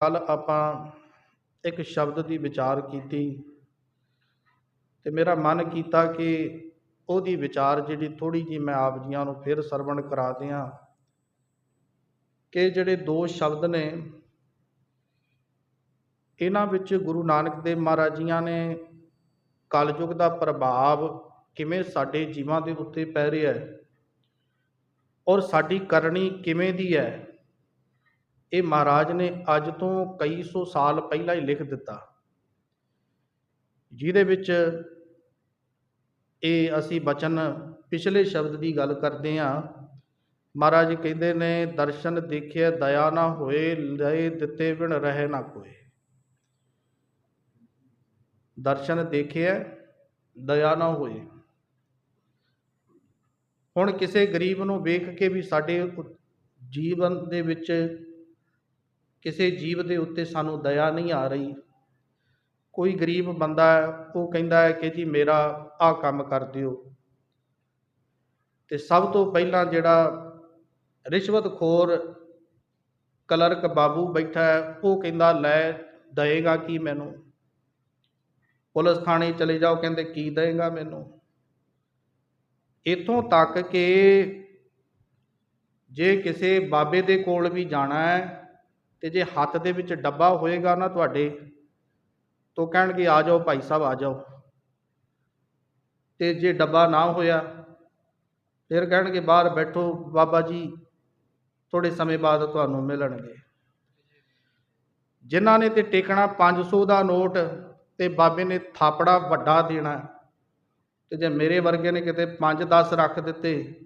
ਕੱਲ ਆਪਾਂ ਇੱਕ ਸ਼ਬਦ ਦੀ ਵਿਚਾਰ ਕੀਤੀ ਤੇ ਮੇਰਾ ਮਨ ਕੀਤਾ ਕਿ ਉਹਦੀ ਵਿਚਾਰ ਜਿਹੜੀ ਥੋੜੀ ਜੀ ਮੈਂ ਆਪ ਜੀਆਂ ਨੂੰ ਫਿਰ ਸਰਵਣ ਕਰਾ ਦਿਆਂ ਕਿ ਜਿਹੜੇ ਦੋ ਸ਼ਬਦ ਨੇ, ਇਹਨਾਂ ਵਿੱਚ ਗੁਰੂ ਨਾਨਕ ਦੇਵ ਮਹਾਰਾਜ ਜੀਆਂ ਨੇ ਕਲਯੁਗ ਦਾ ਪ੍ਰਭਾਵ ਕਿਵੇਂ ਸਾਡੇ ਜੀਵਾਂ ਦੇ ਉੱਤੇ ਪੈ ਰਿਹਾ ਹੈ ਔਰ ਸਾਡੀ ਕਰਨੀ ਕਿਵੇਂ ਦੀ ਹੈ ਇਹ ਮਹਾਰਾਜ ਨੇ ਅੱਜ ਤੋਂ ਕਈ ਸੌ ਸਾਲ ਪਹਿਲਾਂ ਹੀ ਲਿਖ ਦਿੱਤਾ। ਜਿਹਦੇ ਵਿੱਚ ਇਹ ਅਸੀਂ ਬਚਨ ਪਿਛਲੇ ਸ਼ਬਦ ਦੀ ਗੱਲ ਕਰਦੇ ਹਾਂ। ਮਹਾਰਾਜ ਕਹਿੰਦੇ ਨੇ, ਦਰਸ਼ਨ ਦੇਖਿਆ ਦਇਆ ਨਾ ਹੋਏ, ਲਏ ਦਿੱਤੇ ਬਿਨ ਰਹੇ ਨਾ ਕੋਏ। ਦਰਸ਼ਨ ਦੇਖਿਆ ਦਇਆ ਨਾ ਹੋਏ। ਹੁਣ ਕਿਸੇ ਗਰੀਬ ਨੂੰ ਵੇਖ ਕੇ ਵੀ ਸਾਡੇ ਜੀਵਨ ਦੇ ਵਿੱਚ ਕਿਸੇ ਜੀਵ ਦੇ ਉੱਤੇ ਸਾਨੂੰ ਦਇਆ ਨਹੀਂ ਆ ਰਹੀ। ਕੋਈ ਗਰੀਬ ਬੰਦਾ ਉਹ ਕਹਿੰਦਾ ਹੈ ਕਿ ਜੀ ਮੇਰਾ ਆਹ ਕੰਮ ਕਰ ਦਿਓ। ਤੇ ਸਭ ਤੋਂ ਪਹਿਲਾਂ ਜਿਹੜਾ ਰਿਸ਼ਵਤਖੋਰ ਕਲਰਕ ਬਾਬੂ ਬੈਠਾ ਹੈ, ਉਹ ਕਹਿੰਦਾ, ਲੈ ਦਏਗਾ ਕੀ ਮੈਨੂੰ? ਪੁਲਿਸ ਥਾਣੇ ਚਲੇ ਜਾਓ, ਕਹਿੰਦੇ, ਕੀ ਦਏਗਾ ਮੈਨੂੰ? ਇਥੋਂ ਤੱਕ ਕਿ ਜੇ ਕਿਸੇ ਬਾਬੇ ਦੇ ਕੋਲ ਵੀ ਜਾਣਾ ਹੈ ਤੇ ਜੇ ਹੱਥ ਦੇ ਵਿੱਚ ਡੱਬਾ ਹੋਏਗਾ ਨਾ ਤੁਹਾਡੇ, ਤੋਂ ਕਹਿਣਗੇ, ਆ ਜਾਓ ਭਾਈ ਸਾਹਿਬ, ਆ ਜਾਓ। ਤੇ ਜੇ ਡੱਬਾ ਨਾ ਹੋਇਆ, ਫਿਰ ਕਹਿਣਗੇ, ਬਾਹਰ ਬੈਠੋ, ਬਾਬਾ ਜੀ ਥੋੜੇ ਸਮੇਂ ਬਾਅਦ ਤੁਹਾਨੂੰ ਮਿਲਣਗੇ। ਜਿਨ੍ਹਾਂ ਨੇ ਤੇ ਟੇਕਣਾ 500 ਦਾ ਨੋਟ, ਤੇ ਬਾਬੇ ਨੇ ਥਾਪੜਾ ਵੱਡਾ ਦੇਣਾ। ਤੇ ਜੇ ਮੇਰੇ ਵਰਗੇ ਨੇ ਕਿਤੇ 5-10 ਰੱਖ ਦਿੱਤੇ,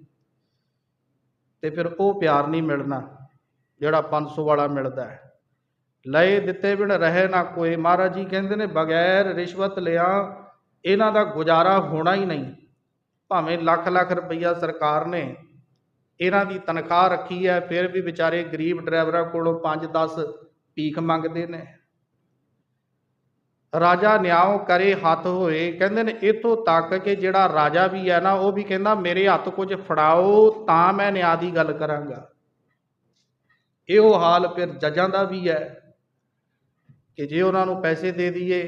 ਤੇ ਫਿਰ ਉਹ ਪਿਆਰ ਨਹੀਂ ਮਿਲਣਾ। ਜਿਹੜਾ 500 ਵਾਲਾ ਮਿਲਦਾ ਹੈ। ਲਏ ਦਿੱਤੇ ਬਿਨ ਰਹੇ ਨਾ ਕੋਈ। ਮਹਾਰਾਜ ਜੀ ਕਹਿੰਦੇ ਨੇ, ਬਗੈਰ ਰਿਸ਼ਵਤ ਲਿਆ ਇਹਨਾਂ ਦਾ ਗੁਜ਼ਾਰਾ ਹੋਣਾ ਹੀ ਨਹੀਂ। ਭਾਵੇਂ ਲੱਖ ਲੱਖ ਰੁਪਈਆ ਸਰਕਾਰ ਨੇ ਇਹਨਾਂ ਦੀ ਤਨਖਾਹ ਰੱਖੀ ਹੈ, ਫਿਰ ਵੀ ਵਿਚਾਰੇ ਗਰੀਬ ਡਰਾਈਵਰਾਂ ਕੋਲੋਂ 5-10 ਪੀਖ ਮੰਗਦੇ ਨੇ। ਰਾਜਾ ਨਿਆਉ ਕਰੇ ਹੱਥ ਹੋਏ। ਕਹਿੰਦੇ ਨੇ, ਇਥੋਂ ਤੱਕ ਕਿ ਜਿਹੜਾ ਰਾਜਾ ਵੀ ਹੈ ਨਾ, ਉਹ ਵੀ ਕਹਿੰਦਾ, ਮੇਰੇ ਹੱਥ ਕੁਝ ਫੜਾਓ ਤਾਂ ਮੈਂ ਨਿਆਂ ਦੀ ਗੱਲ ਕਰਾਂਗਾ। ਇਹੋ ਹਾਲ ਫਿਰ ਜੱਜਾਂ ਦਾ ਵੀ ਹੈ ਕਿ ਜੇ ਉਹਨਾਂ ਨੂੰ ਪੈਸੇ ਦੇ ਦਈਏ,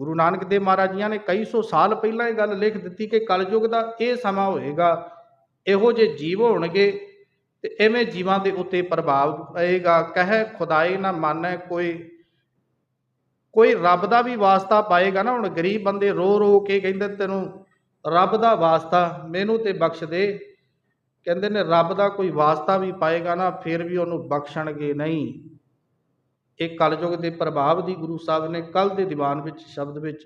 ਗੁਰੂ ਨਾਨਕ ਦੇਵ ਮਹਾਰਾਜ ਜੀਆਂ ਨੇ ਕਈ ਸੌ ਸਾਲ ਪਹਿਲਾਂ ਇਹ ਗੱਲ ਲਿਖ ਦਿੱਤੀ ਕਿ ਕਲਯੁਗ ਦਾ ਇਹ ਸਮਾਂ ਹੋਏਗਾ, ਇਹੋ ਜਿਹੇ ਜੀਵ ਹੋਣਗੇ ਤੇ ਐਵੇਂ ਜੀਵਾਂ ਦੇ ਉੱਤੇ ਪ੍ਰਭਾਵ ਪਏਗਾ। ਕਹੇ ਖੁਦਾਏ ਨਾ ਮਾਨੈ ਕੋਈ ਕੋਈ ਰੱਬ ਦਾ ਵੀ ਵਾਸਤਾ ਪਾਏਗਾ ਨਾ। ਹੁਣ ਗਰੀਬ ਬੰਦੇ ਰੋ ਰੋ ਕੇ ਕਹਿੰਦੇ ਤੈਨੂੰ, ਰੱਬ ਦਾ ਵਾਸਤਾ, ਮੈਨੂੰ ਤੇ ਬਖਸ਼ ਦੇ। ਕਹਿੰਦੇ ਨੇ ਰੱਬ ਦਾ ਕੋਈ ਵਾਸਤਾ ਵੀ ਪਾਏਗਾ ਨਾ, ਫਿਰ ਵੀ ਉਹਨੂੰ ਬਖਸ਼ਣਗੇ ਨਹੀਂ। ਇਹ ਕਲਯੁਗ ਦੇ ਪ੍ਰਭਾਵ ਦੀ ਗੁਰੂ ਸਾਹਿਬ ਨੇ ਕੱਲ ਦੇ ਦੀਵਾਨ ਵਿੱਚ, ਸ਼ਬਦ ਵਿੱਚ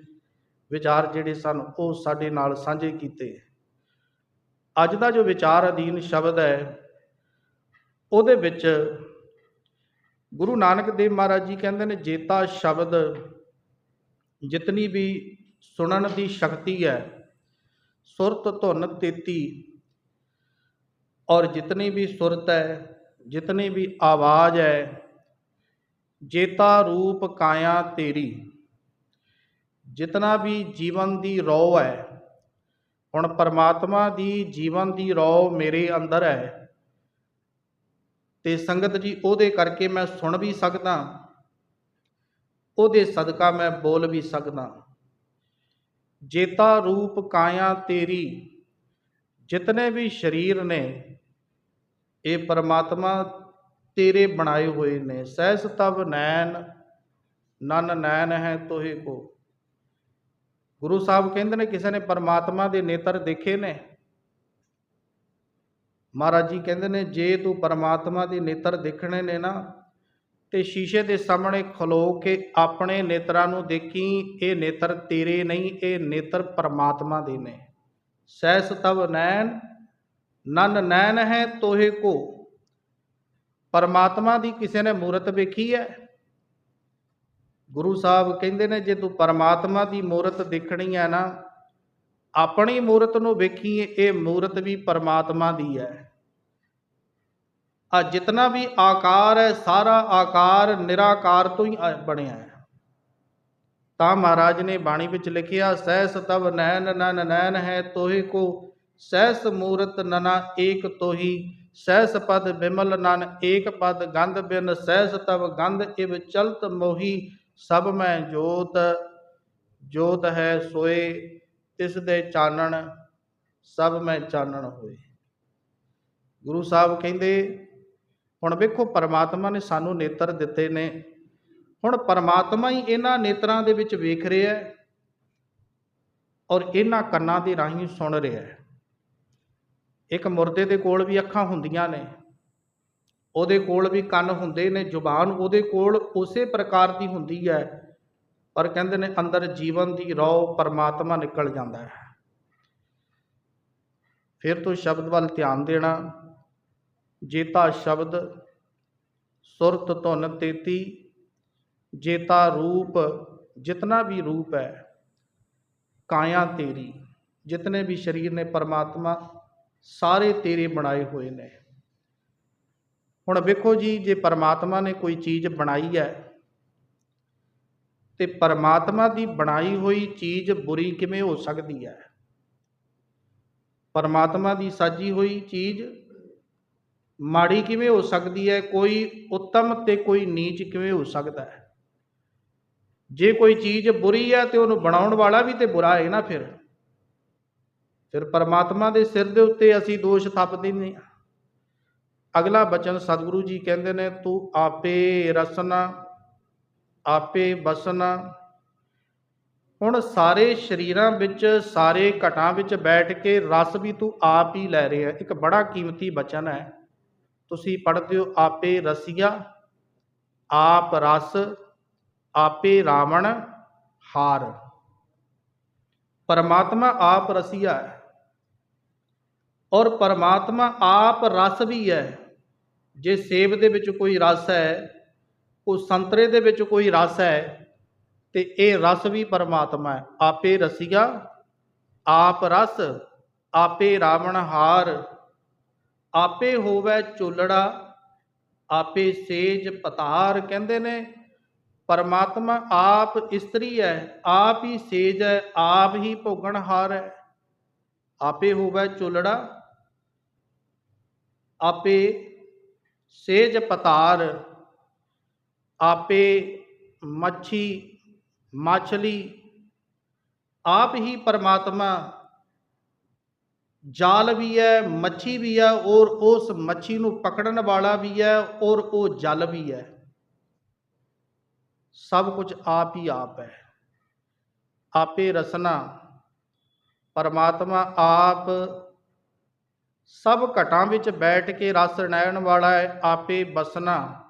ਵਿਚਾਰ ਜਿਹੜੇ ਸਨ, ਉਹ ਸਾਡੇ ਨਾਲ ਸਾਂਝੇ ਕੀਤੇ। ਅੱਜ ਦਾ ਜੋ ਵਿਚਾਰ ਅਧੀਨ ਸ਼ਬਦ ਹੈ, ਉਹਦੇ ਵਿੱਚ ਗੁਰੂ ਨਾਨਕ ਦੇਵ ਮਹਾਰਾਜ ਜੀ ਕਹਿੰਦੇ ਨੇ, ਜੇਤਾ ਸ਼ਬਦ ਜਿਤਨੀ ਵੀ ਸੁਣਨ ਦੀ ਸ਼ਕਤੀ ਹੈ, ਸੁਰਤ ਧੁਨ ਤੇਤੀ ਔਰ ਜਿਤਨੀ ਵੀ ਸੁਰਤ ਹੈ, ਜਿਤਨੀ ਵੀ ਆਵਾਜ਼ ਹੈ, ਜੇਤਾ ਰੂਪ ਕਾਇਆ ਤੇਰੀ। ਜਿਤਨਾ ਵੀ ਜੀਵਨ ਦੀ ਰੌ ਹੈ, ਹੁਣ ਪਰਮਾਤਮਾ ਦੀ ਜੀਵਨ ਦੀ ਰੌ ਮੇਰੇ ਅੰਦਰ ਹੈ, ਤੇ ਸੰਗਤ ਜੀ ਉਹਦੇ ਕਰਕੇ ਮੈਂ ਸੁਣ ਵੀ ਸਕਦਾ, ਉਹਦੇ ਸਦਕਾ ਮੈਂ ਬੋਲ ਵੀ ਸਕਦਾ। ਜੇਤਾ ਰੂਪ ਕਾਇਆ ਤੇਰੀ, ਜਿਤਨੇ ਵੀ ਸਰੀਰ ਨੇ ਇਹ ਪਰਮਾਤਮਾ ਤੇਰੇ ਬਣਾਏ ਹੋਏ ਨੇ। ਸਹਿਸ ਤਵ ਨੈਣ, ਨਨ ਨੈਣ ਹੈ ਤੋਹੇ ਕੋ। ਗੁਰੂ ਸਾਹਿਬ ਕਹਿੰਦੇ ਨੇ, ਕਿਸੇ ਨੇ ਪਰਮਾਤਮਾ ਦੇ ਨੇਤਰ ਦੇਖੇ ਨੇ? ਮਹਾਰਾਜ ਜੀ ਕਹਿੰਦੇ ਨੇ, ਜੇ ਤੂੰ ਪਰਮਾਤਮਾ ਦੇ ਨੇਤਰ ਦੇਖਣੇ ਨੇ ਨਾ, ਤੇ ਸ਼ੀਸ਼ੇ ਦੇ ਸਾਹਮਣੇ ਖਲੋ ਕੇ ਆਪਣੇ ਨੇਤਰਾਂ ਨੂੰ ਦੇਖੀ, ਇਹ ਨੇਤਰ ਤੇਰੇ ਨਹੀਂ, ਇਹ ਨੇਤਰ ਪਰਮਾਤਮਾ ਦੇ ਨੇ। ਸਹਿਸ ਤਵ ਨੈਣ ਨਨ ਨੈਣ ਹੈ ਤੋਹੇ ਕੋ। ਪਰਮਾਤਮਾ ਦੀ ਕਿਸੇ ਨੇ ਮੂਰਤ ਵੇਖੀ ਹੈ? ਗੁਰੂ ਸਾਹਿਬ ਕਹਿੰਦੇ ਨੇ, ਜੇ ਤੂੰ ਪਰਮਾਤਮਾ ਦੀ ਮੂਰਤ ਦੇਖਣੀ ਹੈ ਨਾ, ਆਪਣੀ ਮੂਰਤ ਨੂੰ ਵੇਖੀ ਇਹ ਮੂਰਤ ਵੀ ਪਰਮਾਤਮਾ ਦੀ ਹੈ। ਆ ਜਿਤਨਾ ਵੀ ਆਕਾਰ ਹੈ, ਸਾਰਾ ਆਕਾਰ ਨਿਰਾਕਾਰ ਤੋਂ ਹੀ ਬਣਿਆ ਹੈ। ਤਾਂ ਮਹਾਰਾਜ ਨੇ ਬਾਣੀ ਵਿੱਚ ਲਿਖਿਆ ਸਹਿ ਸਤਵ ਨੈਣ ਨਨ ਨੈਣ ਹੈ ਤੋਹੇ ਕੋ। ਸਹਿਸ ਮੂਰਤ ਨਨਾ ਏਕ ਤੋਹੀ, ਸਹਿਸ ਪਦ ਬਿਮਲ ਨਨ ਏਕ ਪਦ ਗੰਧ ਬਿਨ, ਸਹਿਸ ਤਵ ਗੰਧ ਇਵ ਚਲਤ ਮੋਹੀ, ਸਭ ਮੈਂ ਜੋਤ ਜੋਤ ਹੈ ਸੋਏ, ਤਿਸ ਦੇ ਚਾਨਣ ਸਭ ਮੈਂ ਚਾਨਣ ਹੋਏ। ਗੁਰੂ ਸਾਹਿਬ ਕਹਿੰਦੇ, ਹੁਣ ਵੇਖੋ ਪਰਮਾਤਮਾ ਨੇ ਸਾਨੂੰ ਨੇਤਰ ਦਿੱਤੇ ਨੇ। ਹੁਣ ਪਰਮਾਤਮਾ ਹੀ ਇਹਨਾਂ ਨੇਤਰਾਂ ਦੇ ਵਿੱਚ ਵੇਖ ਰਿਹਾ ਔਰ ਇਹਨਾਂ ਕੰਨਾਂ ਦੇ ਰਾਹੀਂ ਸੁਣ ਰਿਹਾ ਹੈ। ਇੱਕ ਮੁਰਦੇ ਦੇ ਕੋਲ ਵੀ ਅੱਖਾਂ ਹੁੰਦੀਆਂ ਨੇ, ਉਹਦੇ ਕੋਲ ਵੀ ਕੰਨ ਹੁੰਦੇ ਨੇ, ਜ਼ੁਬਾਨ ਉਹਦੇ ਕੋਲ ਉਸੇ ਪ੍ਰਕਾਰ ਦੀ ਹੁੰਦੀ ਹੈ, ਪਰ ਕਹਿੰਦੇ ਨੇ ਅੰਦਰ ਜੀਵਨ ਦੀ ਰੌ ਪਰਮਾਤਮਾ ਨਿਕਲ ਜਾਂਦਾ ਹੈ। ਫਿਰ ਤੋਂ ਸ਼ਬਦ ਵੱਲ ਧਿਆਨ ਦੇਣਾ, ਜੇਤਾ ਸ਼ਬਦ ਸੁਰਤ ਧੁਨ ਤੇਤੀ, ਜੇਤਾ ਰੂਪ ਜਿਤਨਾ ਵੀ ਰੂਪ ਹੈ, ਕਾਇਆ ਤੇਰੀ, ਜਿਤਨੇ ਵੀ ਸਰੀਰ ਨੇ ਪਰਮਾਤਮਾ ਸਾਰੇ ਤੇਰੇ ਬਣਾਏ ਹੋਏ ਨੇ। ਹੁਣ ਵੇਖੋ ਜੀ, ਜੇ ਪਰਮਾਤਮਾ ਨੇ ਕੋਈ ਚੀਜ਼ ਬਣਾਈ ਹੈ ਤੇ ਪਰਮਾਤਮਾ ਦੀ ਬਣਾਈ ਹੋਈ ਚੀਜ਼ ਬੁਰੀ ਕਿਵੇਂ ਹੋ ਸਕਦੀ ਹੈ? ਪਰਮਾਤਮਾ ਦੀ ਸਾਜੀ ਹੋਈ ਚੀਜ਼ ਮਾੜੀ ਕਿਵੇਂ ਹੋ ਸਕਦੀ ਹੈ? ਕੋਈ ਉੱਤਮ ਤੇ ਕੋਈ ਨੀਚ ਕਿਵੇਂ ਹੋ ਸਕਦਾ ਹੈ? ਜੇ ਕੋਈ ਚੀਜ਼ ਬੁਰੀ ਹੈ ਤੇ ਉਹਨੂੰ ਬਣਾਉਣ ਵਾਲਾ ਵੀ ਤੇ ਬੁਰਾ ਹੈ ਨਾ ਫਿਰ। ਫਿਰ ਪਰਮਾਤਮਾ ਦੇ ਸਿਰ ਦੇ ਉੱਤੇ ਅਸੀਂ ਦੋਸ਼ ਥੱਪ ਦਿੰਦੇ ਹਾਂ ਅਗਲਾ ਬਚਨ ਸਤਿਗੁਰੂ ਜੀ ਕਹਿੰਦੇ ਨੇ, ਤੂੰ ਆਪੇ ਰਸਨਾ, ਆਪੇ ਬਸਨਾ। ਹੁਣ ਸਾਰੇ ਸ਼ਰੀਰਾਂ ਵਿੱਚ, ਸਾਰੇ ਘਟਾਂ ਵਿੱਚ ਬੈਠ ਕੇ ਰਸ ਵੀ ਤੂੰ ਆਪ ਹੀ ਲੈ ਰਿਹਾ। ਇੱਕ ਬੜਾ ਕੀਮਤੀ ਬਚਨ ਹੈ। ਤੁਸੀਂ ਪੜ੍ਹਦੇ ਹੋ, ਆਪੇ ਰਸੀਆ, ਆਪ ਰਸ, ਆਪੇ ਰਾਵਣ, ਹਾਰ। ਪਰਮਾਤਮਾ ਆਪ ਰਸੀਆ ਹੈ। ਔਰ ਪਰਮਾਤਮਾ ਆਪ ਰਸ ਵੀ ਹੈ। ਜੇ ਸੇਬ ਦੇ ਵਿੱਚ ਕੋਈ ਰਸ ਹੈ, ਉਹ ਸੰਤਰੇ ਦੇ ਵਿੱਚ ਕੋਈ ਰਸ ਹੈ, ਤੇ ਇਹ ਰਸ ਵੀ ਪਰਮਾਤਮਾ ਹੈ। ਆਪੇ ਰਸੀਆ, ਆਪ ਰਸ, ਆਪੇ ਰਾਵਣ ਹਾਰ, ਆਪੇ ਹੋਵੇ ਚੋਲੜਾ, ਆਪੇ ਸੇਜ ਪਤਾਰ ਕਹਿੰਦੇ ਨੇ। ਪਰਮਾਤਮਾ ਆਪ ਇਸਤਰੀ ਹੈ, ਆਪ ਹੀ ਸੇਜ ਹੈ, ਆਪ ਹੀ ਭੋਗਣ ਹਾਰ ਹੈ। ਆਪੇ ਹੋਵੇ ਚੋਲੜਾ ਆਪੇ ਸੇਜ ਪਤਾਰ, ਆਪੇ ਮੱਛੀ ਮਾਛਲੀ, ਆਪ ਹੀ ਪਰਮਾਤਮਾ। ਜਾਲ ਵੀ ਹੈ ਮੱਛੀ ਵੀ ਹੈ ਔਰ ਉਸ ਮੱਛੀ ਨੂੰ ਪਕੜਨ ਵਾਲਾ ਵੀ ਹੈ ਔਰ ਉਹ ਜਲ ਵੀ ਹੈ ਸਭ ਕੁਝ ਆਪ ਹੀ ਆਪ ਹੈ ਆਪੇ ਰਸਨਾ, ਪਰਮਾਤਮਾ ਆਪ ਸਭ ਘਟਾਂ ਵਿੱਚ ਬੈਠ ਕੇ ਰਸ ਰਹਿਣ ਵਾਲਾ ਹੈ ਆਪੇ ਬਸਨਾ।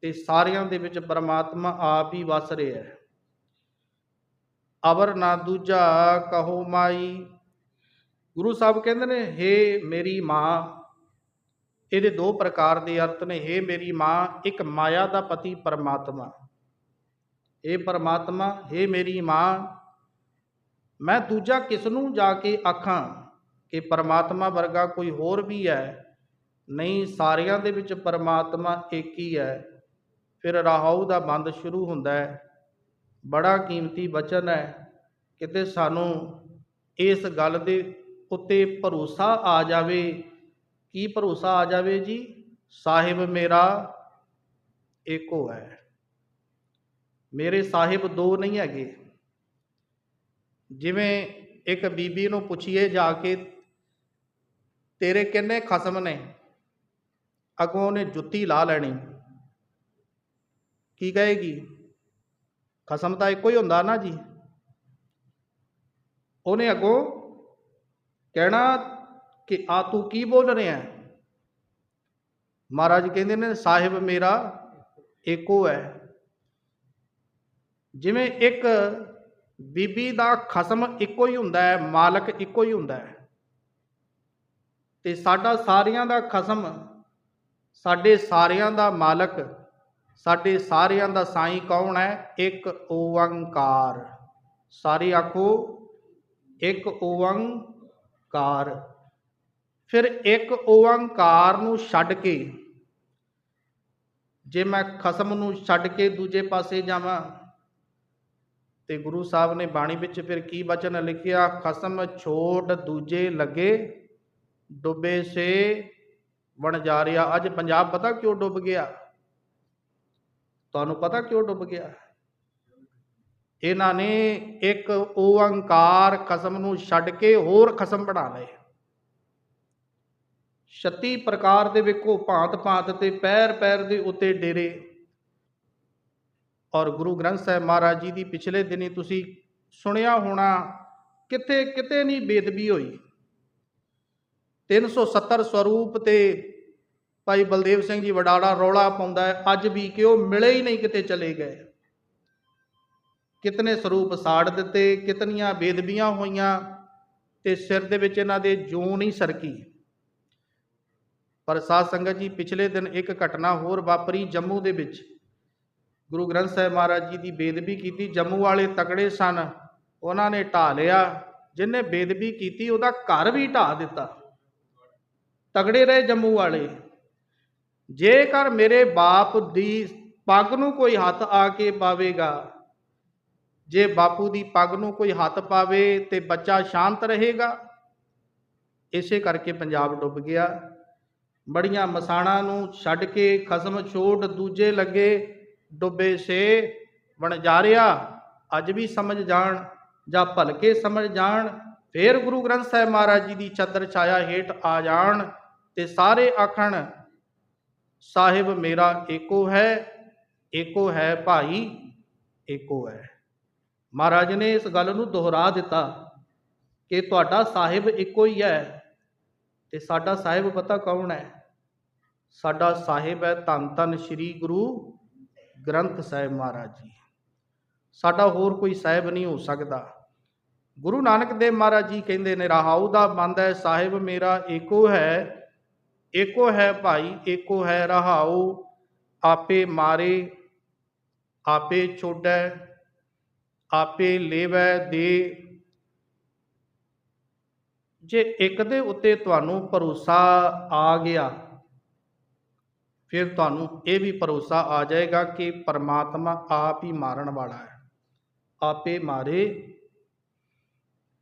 ਤੇ ਸਾਰਿਆਂ ਦੇ ਵਿੱਚ ਪਰਮਾਤਮਾ ਆਪ ਹੀ ਵਸ ਰਿਹਾ ਹੈ। ਅਵਰ ਨਾ ਦੂਜਾ ਕਹੋ ਮਾਈ। ਗੁਰੂ ਸਾਹਿਬ ਕਹਿੰਦੇ ਨੇ, ਹੇ ਮੇਰੀ ਮਾਂ। ਇਹਦੇ ਦੋ ਪ੍ਰਕਾਰ ਦੇ ਅਰਥ ਨੇ, ਹੇ ਮੇਰੀ ਮਾਂ, ਇੱਕ ਮਾਇਆ ਦਾ ਪਤੀ ਪਰਮਾਤਮਾ। ਇਹ ਪਰਮਾਤਮਾ, ਹੇ ਮੇਰੀ ਮਾਂ। ਮੈਂ ਦੂਜਾ ਕਿਸ ਨੂੰ ਜਾ ਕੇ ਆਖਾਂ? ਕਿ ਪਰਮਾਤਮਾ ਵਰਗਾ ਕੋਈ ਹੋਰ ਵੀ ਹੈ, ਨਹੀਂ, ਸਾਰਿਆਂ ਦੇ ਵਿੱਚ ਪਰਮਾਤਮਾ ਇੱਕ ਹੀ ਹੈ। ਫਿਰ ਰਾਹੂ ਦਾ ਬੰਦ ਸ਼ੁਰੂ ਹੁੰਦਾ ਹੈ। ਬੜਾ ਕੀਮਤੀ ਬਚਨ ਹੈ ਕਿਤੇ ਸਾਨੂੰ ਇਸ ਗੱਲ ਦੇ ਉੱਤੇ ਭਰੋਸਾ ਆ ਜਾਵੇ। ਕੀ ਭਰੋਸਾ ਆ ਜਾਵੇ ਜੀ? ਸਾਹਿਬ ਮੇਰਾ ਇੱਕੋ ਹੈ। ਮੇਰੇ ਸਾਹਿਬ ਦੋ ਨਹੀਂ ਹੈਗੇ। ਜਿਵੇਂ ਇੱਕ ਬੀਬੀ ਨੂੰ ਪੁੱਛੀਏ ਜਾ ਕੇ ਤੇਰੇ ਕਿੰਨੇ ਖਸਮ ਨੇ? ਅਗੋਂ ਉਹਨੇ ਜੁੱਤੀ ਲਾ ਲੈਣੀ। ਕੀ ਕਹੇਗੀ? ਖਸਮ ਤਾਂ ਇੱਕੋ ਹੀ ਹੁੰਦਾ ਨਾ ਜੀ। ਉਹਨੇ ਅੱਗੋਂ ਕਹਿਣਾ ਕਿ ਆ ਤੂੰ ਕੀ ਬੋਲ ਰਿਹਾ ਮਹਾਰਾਜ ਕਹਿੰਦੇ ਨੇ, ਸਾਹਿਬ ਮੇਰਾ ਇੱਕੋ ਹੈ। ਜਿਵੇਂ ਇੱਕ ਬੀਬੀ ਦਾ ਖਸਮ ਇੱਕੋ ਹੀ ਹੁੰਦਾ ਹੈ, ਮਾਲਕ ਇੱਕੋ ਹੀ ਹੁੰਦਾ ਹੈ। ਤੇ ਸਾਡਾ ਸਾਰਿਆਂ ਦਾ ਖਸਮ, ਸਾਡੇ ਸਾਰਿਆਂ ਦਾ ਮਾਲਕ, ਸਾਡੇ ਸਾਰਿਆਂ ਦਾ ਸਾਈਂ ਕੌਣ ਹੈ? ਇੱਕ ਓੰਕਾਰ। ਸਾਰੇ ਆਖੋ, ਇੱਕ ਓੰਕਾਰ। ਫਿਰ ਇੱਕ ਓੰਕਾਰ ਨੂੰ ਛੱਡ ਕੇ, ਜੇ ਮੈਂ ਖਸਮ ਨੂੰ ਛੱਡ ਕੇ ਦੂਜੇ ਪਾਸੇ ਜਾਵਾਂ, ਤੇ ਗੁਰੂ ਸਾਹਿਬ ਨੇ ਬਾਣੀ ਵਿੱਚ ਫਿਰ ਕੀ ਬਚਨ ਲਿਖਿਆ? ਖਸਮ ਛੋੜ ਦੂਜੇ ਲੱਗੇ। ਡੁੱਬੇ ਸੇ ਵਣਜਾਰਿਆ ਅੱਜ ਪੰਜਾਬ ਪਤਾ ਕਿਉਂ ਡੁੱਬ ਗਿਆ? ਤੁਹਾਨੂੰ ਪਤਾ ਕਿਉਂ ਡੁੱਬ ਗਿਆ? ਇਹਨਾਂ ਨੇ ਇੱਕ ਓੰਕਾਰ ਖਸਮ ਨੂੰ ਛੱਡ ਕੇ ਹੋਰ ਖਸਮ ਬਣਾ ਲਏ। 36 ਪ੍ਰਕਾਰ ਦੇ ਵੇਖੋ ਭਾਂਤ ਭਾਂਤ ਤੇ ਪੈਰ ਪੈਰ ਦੇ ਉੱਤੇ ਡੇਰੇ। ਔਰ ਗੁਰੂ ਗ੍ਰੰਥ ਸਾਹਿਬ ਮਹਾਰਾਜ ਜੀ ਦੀ ਪਿਛਲੇ ਦਿਨੀ ਤੁਸੀਂ ਸੁਣਿਆ ਹੋਣਾ ਕਿਤੇ ਕਿਤੇ ਨਹੀਂ ਬੇਦਬੀ ਹੋਈ। 370 ਸਰੂਪ ਤੇ ਭਾਈ ਬਲਦੇਵ ਸਿੰਘ ਜੀ ਵਡਾਲਾ ਰੌਲਾ ਪਾਉਂਦਾ ਹੈ। ਅੱਜ ਵੀ ਕਿ ਉਹ ਮਿਲੇ ਹੀ ਨਹੀਂ ਕਿਤੇ ਚਲੇ ਗਏ। ਕਿਤਨੇ ਸਰੂਪ ਸਾੜ ਦਿੱਤੇ, ਕਿਤਨੀਆਂ ਬੇਦਬੀਆਂ ਹੋਈਆਂ ਤੇ ਸਿਰ ਦੇ ਵਿੱਚ ਇਹਨਾਂ ਦੇ ਜੂਨ ਹੀ ਸਰਕੀ। ਪਰ ਸਾਧ ਸੰਗਤ ਜੀ, ਪਿਛਲੇ ਦਿਨ ਇੱਕ ਘਟਨਾ ਹੋਰ ਵਾਪਰੀ ਜੰਮੂ ਦੇ ਵਿੱਚ। ਗੁਰੂ ਗ੍ਰੰਥ ਸਾਹਿਬ ਮਹਾਰਾਜ ਜੀ ਦੀ ਬੇਦਬੀ ਕੀਤੀ, ਜੰਮੂ ਵਾਲੇ ਤਕੜੇ ਸਨ। ਉਹਨਾਂ ਨੇ ਢਾ ਲਿਆ। ਜਿਹਨੇ ਬੇਦਬੀ ਕੀਤੀ, ਉਹਦਾ ਘਰ ਵੀ ਢਾ ਦਿੱਤਾ। ਤਗੜੇ ਰਹੇ ਜੰਮੂ ਵਾਲੇ। ਜੇਕਰ ਮੇਰੇ ਬਾਪ ਦੀ ਪੱਗ ਨੂੰ ਕੋਈ ਹੱਥ ਆ ਕੇ ਪਾਵੇਗਾ, ਜੇ ਬਾਪੂ ਦੀ ਪੱਗ ਨੂੰ ਕੋਈ ਹੱਥ ਪਾਵੇ ਤੇ ਬੱਚਾ ਸ਼ਾਂਤ ਰਹੇਗਾ, ਇਸੇ ਕਰਕੇ ਪੰਜਾਬ ਡੁੱਬ ਗਿਆ। ਬੜੀਆਂ ਮਸਾਣਾ ਨੂੰ ਛੱਡ ਕੇ ਖਸਮ ਛੋਟ ਦੂਜੇ ਲੱਗੇ ਡੁੱਬੇ ਸੇ ਵਣਜਾਰਿਆ ਅੱਜ ਵੀ ਸਮਝ ਜਾਣ ਜਾਂ ਭਲਕੇ ਸਮਝ ਜਾਣ, ਫੇਰ ਗੁਰੂ ਗ੍ਰੰਥ ਸਾਹਿਬ ਮਹਾਰਾਜ ਜੀ ਦੀ ਚਾਦਰ ਛਾਇਆ ਹੇਠ ਆ ਜਾਣ। ਤੇ ਸਾਰੇ ਆਖਣ, ਸਾਹਿਬ ਮੇਰਾ ਏਕੋ ਹੈ ਏਕੋ ਹੈ ਭਾਈ, ਏਕੋ ਹੈ। ਮਹਾਰਾਜ ਨੇ ਇਸ ਗੱਲ ਨੂੰ ਦੁਹਰਾ ਦਿੱਤਾ ਕਿ ਤੁਹਾਡਾ ਸਾਹਿਬ ਇੱਕੋ ਹੀ ਹੈ ਤੇ ਸਾਡਾ ਸਾਹਿਬ ਪਤਾ ਕੌਣ ਹੈ? ਸਾਡਾ ਸਾਹਿਬ ਹੈ ਧੰਨ ਧੰਨ ਸ੍ਰੀ ਗੁਰੂ ਗ੍ਰੰਥ ਸਾਹਿਬ ਮਹਾਰਾਜ ਜੀ। ਸਾਡਾ ਹੋਰ ਕੋਈ ਸਾਹਿਬ ਨਹੀਂ ਹੋ ਸਕਦਾ। ਗੁਰੂ ਨਾਨਕ ਦੇਵ ਮਹਾਰਾਜ ਜੀ ਕਹਿੰਦੇ ਨੇ ਰਹਾਉ ਦਾ ਬੰਦ ਹੈ, ਸਾਹਿਬ ਮੇਰਾ ਏਕੋ ਹੈ ਏਕੋ ਹੈ ਭਾਈ, ਏਕੋ ਹੈ ਰਹਾਉ, ਆਪੇ ਮਾਰੇ, ਆਪੇ ਛੋੜੈ ਆਪੇ ਲੇਵੈ ਦੇ। ਜੇ ਇੱਕ ਦੇ ਉੱਤੇ ਤੁਹਾਨੂੰ ਭਰੋਸਾ ਆ ਗਿਆ, ਫਿਰ ਤੁਹਾਨੂੰ ਇਹ ਵੀ ਭਰੋਸਾ ਆ ਜਾਏਗਾ ਕਿ ਪਰਮਾਤਮਾ ਆਪ ਹੀ ਮਾਰਨ ਵਾਲਾ ਹੈ। ਆਪੇ ਮਾਰੇ,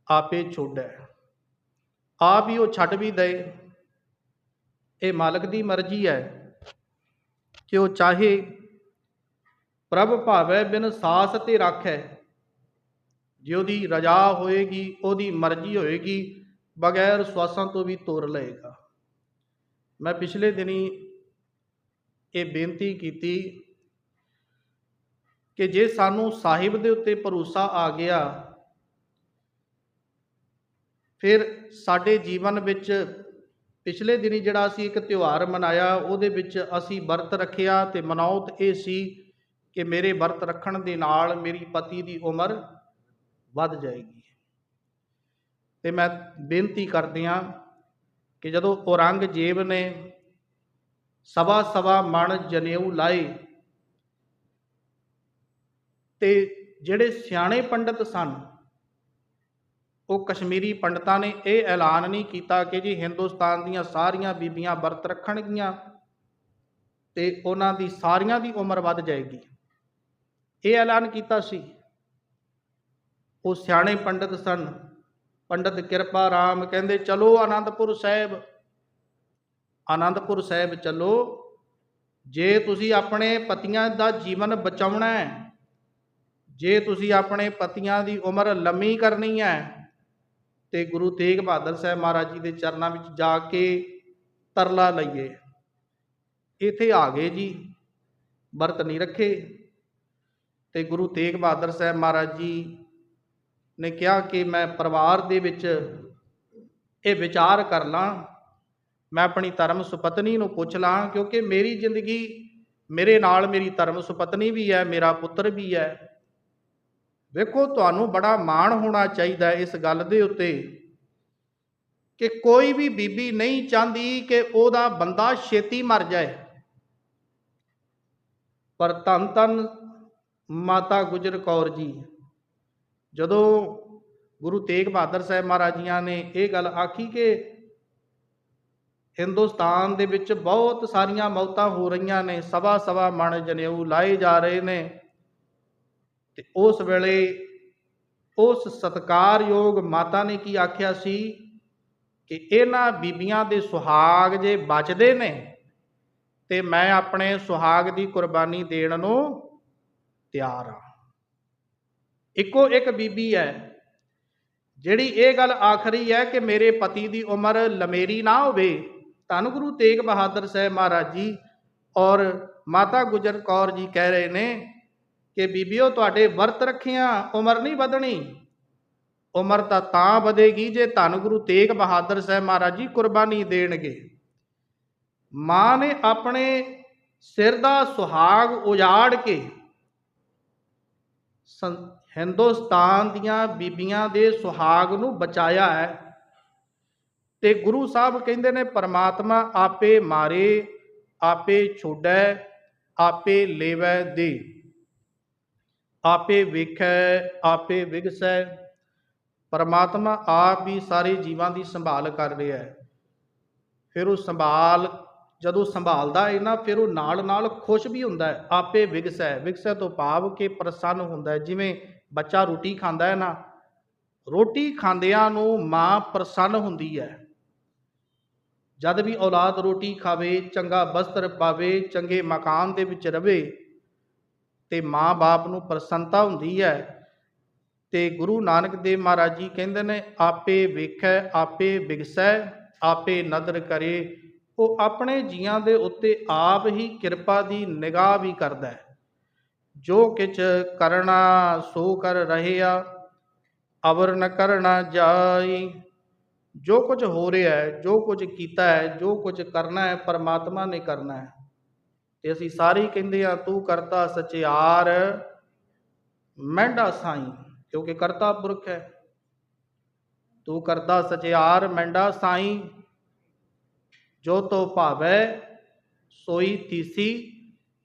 ਆਪੇ ਛੋੜੈ ਆਪ ਹੀ ਉਹ ਛੱਡ ਵੀ ਦੇ ਇਹ ਮਾਲਕ ਦੀ ਮਰਜ਼ੀ ਹੈ ਕਿ ਉਹ ਚਾਹੇ ਪ੍ਰਭ ਭਾਵੈ ਬਿਨ ਸਾਸ ਤੇ ਰੱਖੈ। ਜੇ ਉਹਦੀ ਰਜਾ ਹੋਏਗੀ, ਉਹਦੀ ਮਰਜ਼ੀ ਹੋਏਗੀ, ਬਗੈਰ ਸਵਾਸਾਂ ਤੋਂ ਵੀ ਤੋਰ ਲਏਗਾ। ਮੈਂ ਪਿਛਲੇ ਦਿਨੀ ਇਹ ਬੇਨਤੀ ਕੀਤੀ ਕਿ ਜੇ ਸਾਨੂੰ ਸਾਹਿਬ ਦੇ ਉੱਤੇ ਭਰੋਸਾ ਆ ਗਿਆ, ਫਿਰ ਸਾਡੇ ਜੀਵਨ ਵਿੱਚ ਪਿਛਲੇ ਦਿਨੀ ਜਿਹੜਾ ਅਸੀਂ ਇੱਕ ਤਿਉਹਾਰ ਮਨਾਇਆ, ਉਹਦੇ ਵਿੱਚ ਅਸੀਂ ਵਰਤ ਰੱਖਿਆ ਤੇ ਮਨੌਤ ਇਹ ਸੀ ਕਿ ਮੇਰੇ ਵਰਤ ਰੱਖਣ ਦੇ ਨਾਲ ਮੇਰੀ ਪਤੀ ਦੀ ਉਮਰ ਵੱਧ ਜਾਏਗੀ। ਤੇ ਮੈਂ ਬੇਨਤੀ ਕਰਦਿਆਂ ਕਿ ਜਦੋਂ ਔਰੰਗਜ਼ੇਬ ਨੇ ਸਵਾ ਸਵਾ ਮਣ ਜਨੇਊ ਲਾਏ ਤੇ ਜਿਹੜੇ ਸਿਆਣੇ ਪੰਡਤ ਸਨ ਉਹ ਕਸ਼ਮੀਰੀ ਪੰਡਤਾਂ ਨੇ ਇਹ ਐਲਾਨ ਨਹੀਂ ਕੀਤਾ ਕਿ ਜੀ ਹਿੰਦੁਸਤਾਨ ਦੀਆਂ ਸਾਰੀਆਂ ਬੀਬੀਆਂ ਵਰਤ ਰੱਖਣਗੀਆਂ ਤੇ ਉਹਨਾਂ ਦੀ ਸਾਰੀਆਂ ਦੀ ਉਮਰ ਵੱਧ ਜਾਏਗੀ। ਇਹ ਐਲਾਨ ਕੀਤਾ ਸੀ। ਉਹ ਸਿਆਣੇ ਪੰਡਤ ਸਨ। ਪੰਡਤ ਕਿਰਪਾ ਰਾਮ ਕਹਿੰਦੇ, ਚਲੋ ਆਨੰਦਪੁਰ ਸਾਹਿਬ ਆਨੰਦਪੁਰ ਸਾਹਿਬ ਚੱਲੋ। ਜੇ ਤੁਸੀਂ ਆਪਣੇ ਪਤੀਆਂ ਦਾ ਜੀਵਨ ਬਚਾਉਣਾ ਹੈ, ਜੇ ਤੁਸੀਂ ਆਪਣੇ ਪਤੀਆਂ ਦੀ ਉਮਰ ਲੰਮੀ ਕਰਨੀ ਹੈ ਤੇ ਗੁਰੂ ਤੇਗ ਬਹਾਦਰ ਸਾਹਿਬ ਮਹਾਰਾਜ ਜੀ ਦੇ ਚਰਨਾਂ ਵਿੱਚ ਜਾ ਕੇ ਤਰਲਾ ਲਈਏ। ਇੱਥੇ ਆ ਗਏ ਜੀ, ਵਰਤ ਨਹੀਂ ਰੱਖੇ ਤੇ ਗੁਰੂ ਤੇਗ ਬਹਾਦਰ ਸਾਹਿਬ ਮਹਾਰਾਜ ਜੀ ਨੇ ਕਿਹਾ ਕਿ ਮੈਂ ਪਰਿਵਾਰ ਦੇ ਵਿੱਚ ਇਹ ਵਿਚਾਰ ਕਰ ਲਾਂ, ਮੈਂ ਆਪਣੀ ਧਰਮ ਸੁਪਤਨੀ ਨੂੰ ਪੁੱਛ ਲਾਂ ਕਿਉਂਕਿ ਮੇਰੀ ਜ਼ਿੰਦਗੀ ਮੇਰੇ ਨਾਲ ਮੇਰੀ ਧਰਮ ਸੁਪਤਨੀ ਵੀ ਹੈ, ਮੇਰਾ ਪੁੱਤਰ ਵੀ ਹੈ। ਵੇਖੋ, ਤੁਹਾਨੂੰ ਬੜਾ ਮਾਣ ਹੋਣਾ ਚਾਹੀਦਾ ਇਸ ਗੱਲ ਦੇ ਉੱਤੇ ਕਿ ਕੋਈ ਵੀ ਬੀਬੀ ਨਹੀਂ ਚਾਹੁੰਦੀ ਕਿ ਉਹਦਾ ਬੰਦਾ ਛੇਤੀ ਮਰ ਜਾਏ। ਪਰ ਧੰਨ ਧੰਨ ਮਾਤਾ ਗੁਜਰ ਕੌਰ ਜੀ, ਜਦੋਂ ਗੁਰੂ ਤੇਗ ਬਹਾਦਰ ਸਾਹਿਬ ਮਹਾਰਾਜ ਜੀਆਂ ਨੇ ਇਹ ਗੱਲ ਆਖੀ ਕਿ ਹਿੰਦੁਸਤਾਨ ਦੇ ਵਿੱਚ ਬਹੁਤ ਸਾਰੀਆਂ ਮੌਤਾਂ ਹੋ ਰਹੀਆਂ ਨੇ ਸਵਾ ਸਵਾ ਮਣ ਜਨੇਊ ਲਾਏ ਜਾ ਰਹੇ ਨੇ ਤੇ ਉਸ ਵੇਲੇ ਉਸ ਸਤਕਾਰਯੋਗ ਮਾਤਾ ਨੇ ਕੀ ਆਖਿਆ ਸੀ ਕਿ ਇਹਨਾਂ ਬੀਬੀਆਂ ਦੇ ਸੁਹਾਗ ਜੇ ਬਚਦੇ ਨੇ ਤੇ ਮੈਂ ਆਪਣੇ ਸੁਹਾਗ ਦੀ ਕੁਰਬਾਨੀ ਦੇਣ ਨੂੰ ਤਿਆਰ ਆ ਇੱਕੋ ਇੱਕ ਬੀਬੀ ਹੈ, ਜਿਹੜੀ ਇਹ ਗੱਲ ਆਖਰੀ ਹੈ ਕਿ ਮੇਰੇ ਪਤੀ ਦੀ ਉਮਰ ਲਮੇਰੀ ਨਾ ਹੋਵੇ, ਧੰਨ ਗੁਰੂ ਤੇਗ ਬਹਾਦਰ ਸਾਹਿਬ ਮਹਾਰਾਜ ਜੀ ਔਰ ਮਾਤਾ ਗੁਜਰ ਕੌਰ ਜੀ ਕਹਿ ਰਹੇ ਨੇ ਕਿ ਬੀਬੀਓ ਤੁਹਾਡੇ ਵਰਤ ਰੱਖਿਆ ਉਮਰ ਨਹੀਂ ਵਧਣੀ। ਉਮਰ ਤਾਂ ਤਾਂ ਵਧੇਗੀ ਜੇ ਧੰਨ ਗੁਰੂ ਤੇਗ ਬਹਾਦਰ ਸਾਹਿਬ ਮਹਾਰਾਜ ਜੀ ਕੁਰਬਾਨੀ ਦੇਣਗੇ। ਮਾਂ ਨੇ ਆਪਣੇ ਸਿਰ ਦਾ ਸੁਹਾਗ ਉਜਾੜ ਕੇ ਸੰ- ਹਿੰਦੁਸਤਾਨ ਦੀਆਂ ਬੀਬੀਆਂ ਦੇ ਸੁਹਾਗ ਨੂੰ ਬਚਾਇਆ ਹੈ। ਤੇ ਗੁਰੂ ਸਾਹਿਬ ਕਹਿੰਦੇ ਨੇ, ਪਰਮਾਤਮਾ ਆਪੇ ਮਾਰੇ, ਆਪੇ ਛੋੜੈ, ਆਪੇ ਲੇਵੈ ਦੇ। ਆਪੇ ਵੇਖੈ, ਆਪੇ ਵਿਗਸੈ। ਪਰਮਾਤਮਾ ਆਪ ਹੀ ਸਾਰੇ ਜੀਵਾਂ ਦੀ ਸੰਭਾਲ ਕਰ ਰਿਹਾ ਹੈ। ਫਿਰ ਉਹ ਸੰਭਾਲ, ਜਦੋਂ ਸੰਭਾਲਦਾ ਹੈ ਨਾ, ਫਿਰ ਉਹ ਨਾਲ ਨਾਲ ਖੁਸ਼ ਵੀ ਹੁੰਦਾ ਹੈ। ਆਪੇ ਵਿਗਸੈ ਵਿਗਸੈ ਤੋਂ ਭਾਵ ਕਿ ਪ੍ਰਸੰਨ ਹੁੰਦਾ ਹੈ। ਜਿਵੇਂ ਬੱਚਾ ਰੋਟੀ ਖਾਂਦਾ ਹੈ ਨਾ, ਰੋਟੀ ਖਾਂਦਿਆਂ ਨੂੰ ਮਾਂ ਪ੍ਰਸੰਨ ਹੁੰਦੀ ਹੈ। ਜਦ ਵੀ ਔਲਾਦ ਰੋਟੀ ਖਾਵੇ, ਚੰਗਾ ਬਸਤਰ ਪਾਵੇ, ਚੰਗੇ ਮਕਾਨ ਦੇ ਵਿੱਚ ਰਵੇ ਤੇ ਮਾਂ-ਬਾਪ ਨੂੰ ਪ੍ਰਸੰਨਤਾ ਹੁੰਦੀ ਹੈ। ਤੇ ਗੁਰੂ ਨਾਨਕ ਦੇਵ ਮਹਾਰਾਜ ਜੀ ਕਹਿੰਦੇ ਨੇ, ਆਪੇ ਵੇਖੈ, ਆਪੇ ਵਿਗਸੈ, ਆਪੇ ਨਦਰ ਕਰੇ। ਉਹ ਆਪਣੇ ਜੀਆਂ ਦੇ ਉੱਤੇ ਆਪ ਹੀ ਕਿਰਪਾ ਦੀ ਨਿਗਾਹ ਵੀ ਕਰਦਾ ਹੈ। ਜੋ ਕਿਛ ਕਰਨਾ, ਸੋ ਕਰ ਰਹਿਆ, ਅਵਰ ਨ ਕਰਨਾ ਜਾਈ। ਜੋ ਕੁਝ ਹੋ ਰਿਹਾ ਹੈ, ਜੋ ਕੁਝ ਕੀਤਾ ਹੈ, ਜੋ ਕੁਝ ਕਰਨਾ ਹੈ, ਪਰਮਾਤਮਾ ਨੇ ਕਰਨਾ ਹੈ। ਤੇ ਅਸੀਂ ਸਾਰੇ ਹੀ ਕਹਿੰਦੇ ਆ ਤੂੰ ਕਰਤਾ ਸਚਿਆਰ ਮਹਿੰਡਾ ਸਾਈ, ਕਿਉਂਕਿ ਕਰਤਾ ਪੁਰਖ ਹੈ। ਤੂੰ ਕਰਤਾ ਸਚਿਆਰ ਮਹਿੰਡਾ ਸਾਈ, ਜੋ ਤੋ ਭਾਵੈ, ਸੋਈ ਤੀਸੀ,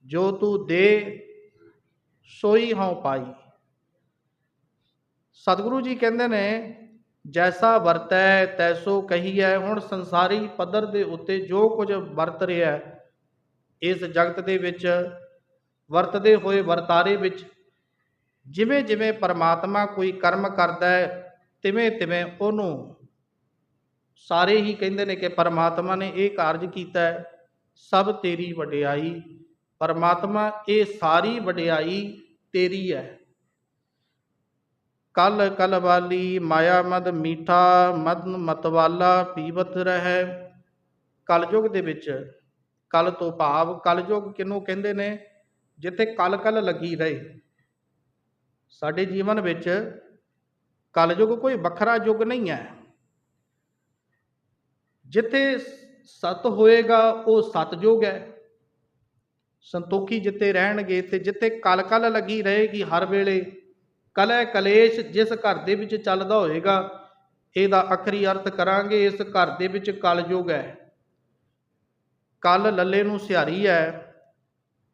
ਜੋ ਤੂੰ ਦੇ, ਸੋਈ ਹਉ ਪਾਈ। ਸਤਿਗੁਰੂ ਜੀ ਕਹਿੰਦੇ ਨੇ, ਜੈਸਾ ਵਰਤੈ, ਤੈਸੋ ਕਹੀਐ, ਹੁਣ ਸੰਸਾਰੀ ਪੱਧਰ ਦੇ ਉੱਤੇ ਜੋ ਕੁਝ ਵਰਤ ਰਿਹਾ ਇਸ ਜਗਤ ਦੇ ਵਿੱਚ ਵਰਤਦੇ ਹੋਏ ਵਰਤਾਰੇ ਵਿੱਚ ਜਿਵੇਂ ਜਿਵੇਂ ਪਰਮਾਤਮਾ ਕੋਈ ਕਰਮ ਕਰਦਾ ਹੈ, ਤਿਵੇਂ ਤਿਵੇਂ ਉਹਨੂੰ ਸਾਰੇ ਹੀ ਕਹਿੰਦੇ ਨੇ ਕਿ ਪਰਮਾਤਮਾ ਨੇ ਇਹ ਕਾਰਜ ਕੀਤਾ ਹੈ, ਸਭ ਤੇਰੀ ਵਡਿਆਈ, ਪਰਮਾਤਮਾ ਇਹ ਸਾਰੀ ਵਡਿਆਈ ਤੇਰੀ ਹੈ। ਕਲ ਕਲ ਵਾਲੀ ਮਾਇਆ ਮਦ ਮੀਠਾ ਮਦ ਮਤਵਾਲਾ ਪੀਵਤ ਰਹਿ। ਕਲਯੁਗ ਦੇ ਵਿੱਚ ਕਲ ਤੋਂ ਭਾਵ। ਕਲਯੁਗ ਕਿਹਨੂੰ ਕਹਿੰਦੇ ਨੇ? ਜਿੱਥੇ ਕਲ ਕਲ ਲੱਗੀ ਰਹੇ। ਸਾਡੇ ਜੀਵਨ ਵਿੱਚ ਕਲਯੁਗ ਕੋਈ ਵੱਖਰਾ ਯੁੱਗ ਨਹੀਂ ਹੈ। ਜਿੱਥੇ ਸਤ ਹੋਏਗਾ ਉਹ ਸਤਜੁਗ ਹੈ। ਸੰਤੋਖੀ ਜਿੱਤੇ ਰਹਿਣਗੇ, ਤੇ ਜਿੱਥੇ ਕਲ ਕਲ ਲੱਗੀ ਰਹੇਗੀ ਹਰ ਵੇਲੇ ਕਲੈ ਕਲੇਸ਼ ਜਿਸ ਘਰ ਦੇ ਵਿੱਚ ਚੱਲਦਾ ਹੋਏਗਾ, ਇਹਦਾ ਅਖਰੀ ਅਰਥ ਕਰਾਂਗੇ, ਇਸ ਘਰ ਦੇ ਵਿੱਚ ਕਲਯੁਗ ਹੈ। ਕਲ ਲੱਲੇ ਨੂੰ ਸਿਹਾਰੀ ਹੈ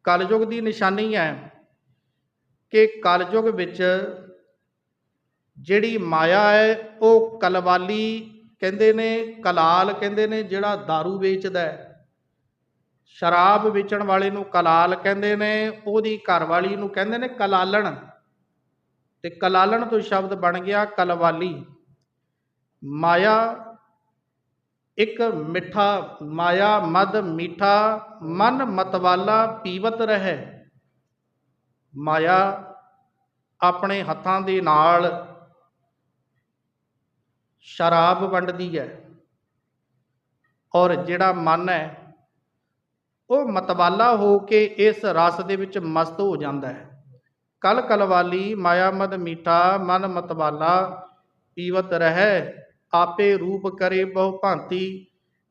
ਕਲਯੁਗ ਦੀ ਨਿਸ਼ਾਨੀ ਹੈ ਕਿ ਕਲਯੁਗ ਵਿੱਚ ਜਿਹੜੀ ਮਾਇਆ ਹੈ ਉਹ ਕਲਵਾਲੀ ਕਹਿੰਦੇ ਨੇ, ਕਲਾਲ ਕਹਿੰਦੇ ਨੇ, ਜਿਹੜਾ दारू ਵੇਚਦਾ ਹੈ ਸ਼ਰਾਬ ਵੇਚਣ ਵਾਲੇ ਨੂੰ ਕਲਾਲ ਕਹਿੰਦੇ ਨੇ, ਉਹਦੀ ਘਰਵਾਲੀ ਨੂੰ ਕਹਿੰਦੇ ਨੇ ਕਲਾਲਣ। ਤੇ ਕਲਾਲਣ ਤੋਂ ਸ਼ਬਦ ਬਣ ਗਿਆ ਕਲਵਾਲੀ। ਮਾਇਆ ਇੱਕ ਮਿੱਠਾ ਮਾਇਆ ਮਦ ਮੀਠਾ, ਮਨ ਮਤਵਾਲਾ ਪੀਵਤ ਰਹੇ। ਮਾਇਆ ਆਪਣੇ ਹੱਥਾਂ ਦੇ ਨਾਲ ਸ਼ਰਾਬ ਵੰਡਦੀ ਹੈ ਔਰ ਜਿਹੜਾ ਮਨ ਹੈ, ਉਹ ਮਤਵਾਲਾ ਹੋ ਕੇ ਇਸ ਰਸ ਦੇ ਵਿੱਚ ਮਸਤ ਹੋ ਜਾਂਦਾ ਹੈ। ਕਲ ਕਲਵਾਲੀ ਮਾਇਆ ਮਦ ਮੀਠਾ, ਮਨ ਮਤਵਾਲਾ ਪੀਵਤ ਰਹਿ। ਆਪੇ ਰੂਪ ਕਰੇ ਬਹੁ ਭਾਂਤੀ,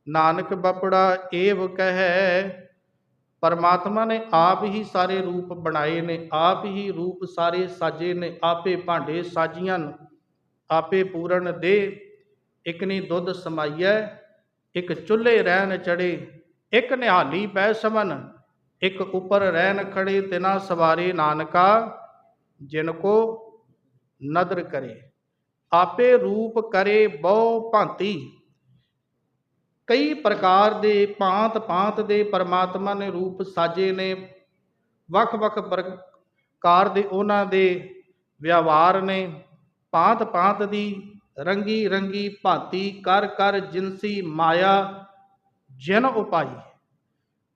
ਨਾਨਕ ਬਪੜਾ ਏਵ ਕਹੈ। ਪਰਮਾਤਮਾ ਨੇ ਆਪ ਹੀ ਸਾਰੇ ਰੂਪ ਬਣਾਏ ਨੇ, ਆਪ ਹੀ ਰੂਪ ਸਾਰੇ ਸਾਜੇ ਨੇ, ਆਪੇ ਭਾਂਡੇ ਸਾਜੀਆਂ ਆਪੇ ਪੂਰਨ ਦੇ ਇਕ ਨੀ ਦੁੱਧ ਸਮਾਈਐ, ਇੱਕ ਚੁੱਲ੍ਹੇ ਰਹਿਣ ਚੜੇ ਇੱਕ ਨਿਹਾਲੀ ਪੈ ਸਮਨ, ਇੱਕ ਉੱਪਰ ਰਹਿਣ ਖੜੇ ਤਿਨਾ ਸਵਾਰੇ ਨਾਨਕਾ, ਜਿਨ ਕੋ ਨਦਰ ਕਰੇ। ਆਪੇ ਰੂਪ ਕਰੇ ਬਹੁ ਭਾਂਤੀ। ਕਈ ਪ੍ਰਕਾਰ ਦੇ ਭਾਂਤ ਭਾਂਤ ਦੇ ਪਰਮਾਤਮਾ ਨੇ ਰੂਪ ਸਾਜੇ ਨੇ। ਵੱਖ-ਵੱਖ ਪ੍ਰਕਾਰ ਦੇ ਉਹਨਾਂ ਦੇ ਵਿਵਹਾਰ ਨੇ। ਭਾਂਤ ਭਾਂਤ ਦੀ ਰੰਗੀ ਰੰਗੀ ਭਾਤੀ ਕਰ ਕਰ ਜਿਨਸੀ ਮਾਇਆ ਜਿਨ ਉਪਾਈ।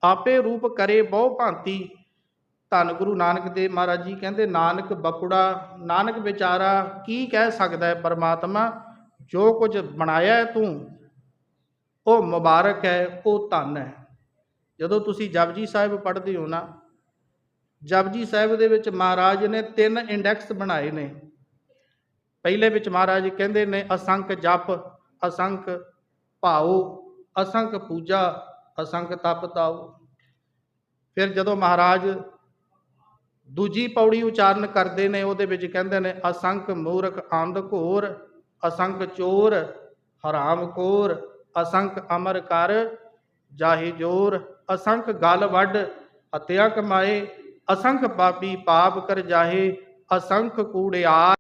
ਆਪੇ ਰੂਪ ਕਰੇ ਬਹੁ ਭਾਂਤੀ। ਧੰਨ ਗੁਰੂ ਨਾਨਕ ਦੇਵ ਮਹਾਰਾਜ ਜੀ ਕਹਿੰਦੇ, ਨਾਨਕ ਬਪੁੜਾ ਨਾਨਕ ਵਿਚਾਰਾ ਕੀ ਕਹਿ ਸਕਦਾ ਹੈ ਪਰਮਾਤਮਾ? ਜੋ ਕੁਝ ਬਣਾਇਆ ਤੂੰ, ਉਹ ਮੁਬਾਰਕ ਹੈ, ਉਹ ਧੰਨ ਹੈ। ਜਦੋਂ ਤੁਸੀਂ ਜਪਜੀ ਸਾਹਿਬ ਪੜ੍ਹਦੇ ਹੋ ਨਾ, ਜਪਜੀ ਸਾਹਿਬ ਦੇ ਵਿੱਚ ਮਹਾਰਾਜ ਨੇ ਤਿੰਨ ਇੰਡੈਕਸ ਬਣਾਏ ਨੇ। ਪਹਿਲੇ ਵਿੱਚ ਮਹਾਰਾਜ ਕਹਿੰਦੇ ਨੇ, ਅਸੰਖ ਜਪ, ਅਸੰਖ ਭਾਉ, ਅਸੰਖ ਪੂਜਾ, ਅਸੰਖ ਤਪ ਤਾਉ। ਫਿਰ ਜਦੋਂ ਮਹਾਰਾਜ ਦੂਜੀ ਪੌੜੀ ਉਚਾਰਨ ਕਰਦੇ ਨੇ, ਉਹਦੇ ਵਿੱਚ ਕਹਿੰਦੇ ਨੇ, ਅਸੰਖ ਮੂਰਖ ਅੰਧ ਘੋਰ, ਅਸੰਖ ਚੋਰ ਹਰਾਮ ਖੋਰ ਅਸੰਖ ਅਮਰ ਕਰ ਜਾਹੇ ਜੋਰ, ਅਸੰਖ ਗਲ ਵੱਡ ਹਤਿਆ ਕਮਾਏ, ਅਸੰਖ ਪਾਪੀ ਪਾਪ ਕਰ ਜਾਹੇ, ਅਸੰਖ ਕੂੜਿਆਰ